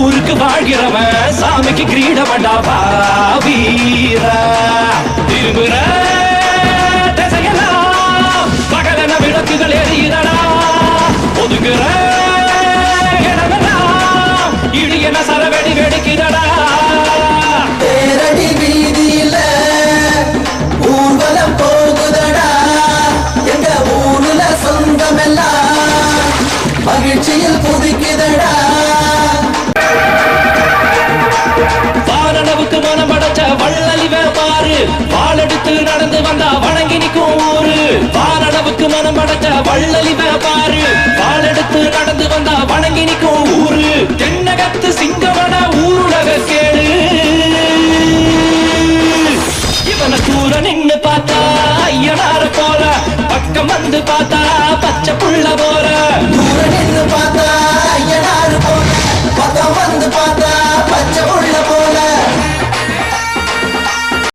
ஊருக்கு வாழ்கிறவன் சாமிக்கு கிரீடமண்டா வீரா திரும்புற திசையெல்லாம் பகலன விளக்குகள் எரியிறடா ஒதுங்குற இடமெல்லாம் இடியன சரவெடி வெடிக்குதடா. மகிழ்ச்சியில் புதிய வாழெடுத்து நடந்து வந்தா வணங்கி நிற்கும் ஊரு. வாரளவுக்கு மனம் படைச்ச வள்ளலிவ பாரு வாழெடுத்து நடந்து வந்தா வணங்கி நிற்கும் ஊரு. தென்னகத்து சிங்கமட ஊருலக கேடு. இவனை தூர நின்னு பார்த்தா ஐயனார போல பக்கம் வந்து பார்த்தா பச்சை புள்ள போற தூர